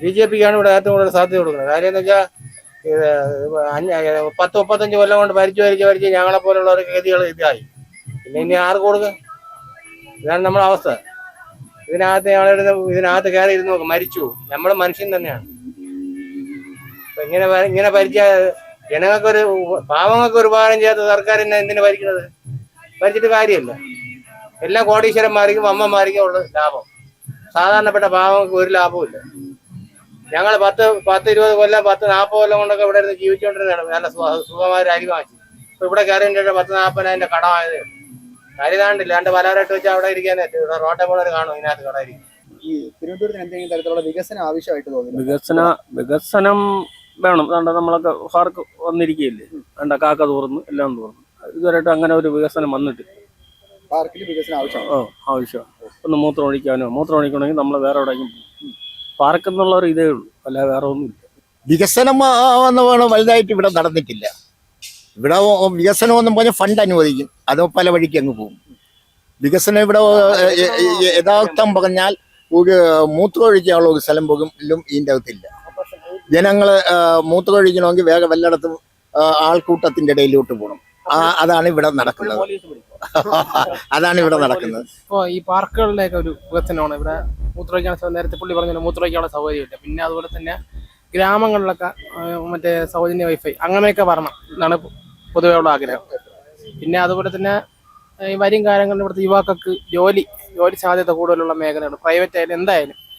B J പിക്കാണ് ഇവിടെ ഏറ്റവും കൂടുതൽ സാധ്യത കൊടുക്കുന്നത്. കാര്യം എന്ന് വെച്ചാൽ ഇത് പത്ത് മുപ്പത്തഞ്ച് കൊല്ലം കൊണ്ട് ഭരിച്ചു ഭരിച്ച് ഭരിച്ച് ഞങ്ങളെ പോലുള്ളവർക്ക് ഗതികൾ ഇതായി. പിന്നെ ഇനി ആർക്ക് കൊടുക്കുക ഇതാണ് നമ്മുടെ അവസ്ഥ. ഇതിനകത്ത് ഞങ്ങളിരുന്ന് ഇതിനകത്ത് കയറി ഇരുന്ന് നോക്കും. മരിച്ചു. നമ്മൾ മനുഷ്യൻ തന്നെയാണ്. അപ്പൊ ഇങ്ങനെ ഇങ്ങനെ ഭരിച്ച ജനങ്ങൾക്കൊരു പാവങ്ങൾക്ക് ഒരു ഉപകാരം ചെയ്യാത്ത സർക്കാർ തന്നെ എന്തിനു ഭരിക്കുന്നത്? ഭരിച്ചിട്ട് കാര്യമില്ല. എല്ലാ കോടീശ്വരന്മാർക്കും അമ്മമാർക്കും ഉള്ള ലാഭം. സാധാരണപ്പെട്ട പാവങ്ങൾക്ക് ഒരു ലാഭവും ഇല്ല ഞങ്ങൾ പത്ത് പത്ത് ഇരുപത് കൊല്ലം പത്ത് നാൽപ്പത് കൊല്ലം കൊണ്ടൊക്കെ ഇവിടെ ഇരുന്ന് ജീവിച്ചുകൊണ്ടിരുന്നതാണ് നല്ല സുഖ- സുഖമായ ഒരു അരി വാങ്ങിച്ചു. ഇപ്പൊ ഇവിടെ കയറിന്റെ പത്ത് നാൽപ്പതിനായിരം കടമായത്. കരുതാണ്ടില്ല രണ്ട് പലവരായിട്ട് വെച്ചാൽ അവിടെ ഇരിക്കാൻ ഇവിടെ റോട്ടെ പോലെ കാണും ഇതിനകത്ത് കട ഇരിക്കും ഈ തിരുവനന്തപുരത്തിന് എന്തെങ്കിലും തരത്തിലുള്ള വികസനം ആവശ്യമായിട്ട് തോന്നുന്നു വികസന വികസനം വേണം. വേണ്ട നമ്മളൊക്കെ ഹാർക്ക് വന്നിരിക്കുകയില്ലേ? വേണ്ട കാക്ക തുറന്ന് എല്ലാം തോർന്നു. ഇതുവരെയായിട്ട് അങ്ങനെ ഒരു വികസനം വന്നിട്ടില്ല പാർക്കിൽ വികസനം ആവശ്യമാണ്? ഓ ആവശ്യമാണ്. ഒന്ന് മൂത്രം ഒഴിക്കാനോ മൂത്രം ഒഴിക്കണമെങ്കിൽ നമ്മൾ വേറെ എവിടെയെങ്കിലും പാർക്ക് എന്നുള്ള ഒരു ഇതേ ഉള്ളൂ. അല്ല വേറെ ഒന്നുമില്ല വികസനം എന്ന് വേണം വലുതായിട്ട് ഇവിടെ നടന്നിട്ടില്ല. ഇവിടെ വികസനം ഒന്നും പറഞ്ഞ ഫണ്ട് അനുവദിക്കും. അത് പല വഴിക്ക് അങ്ങ് പോകും. വികസനം ഇവിടെ യഥാർത്ഥം പറഞ്ഞാൽ ഒരു മൂത്രമൊഴിക്കാനുള്ള ഒരു സ്ഥലം പോകും ഇതിന്റെ അകത്തില്ല. ജനങ്ങൾ മൂത്രമൊഴിക്കണമെങ്കിൽ വേഗം വല്ലയിടത്തും ആൾക്കൂട്ടത്തിന്റെ ആൾക്കൂട്ടത്തിന്റെ ഇടയിലോട്ട് പോകണം. ആ, അതാണ് ഇവിടെ നടക്കുന്നത്. അതാണ് ഇവിടെ നടക്കുന്നത്. ഈ പാർക്കുകളിലേക്ക് ഒരു വികസനമാണ് ഇവിടെ മൂത്രമൊഴിക്കാൻ നേരത്തെ പുള്ളി പറഞ്ഞല്ലോ മൂത്രമൊഴിക്കാനുള്ള സൗകര്യമില്ല. പിന്നെ അതുപോലെ തന്നെ ഗ്രാമങ്ങളിലൊക്കെ മറ്റേ സൗജന്യ വൈഫൈ അങ്ങനെയൊക്കെ വരണം എന്നാണ് പൊതുവെ ഉള്ള ആഗ്രഹം. പിന്നെ അതുപോലെ തന്നെ ഈ വരും കാലങ്ങളിൽ ഇവിടുത്തെ യുവാക്കൾക്ക് ജോലി ജോലി സാധ്യത കൂടുതലുള്ള മേഖലകൾ പ്രൈവറ്റ് ആയാലും എന്തായാലും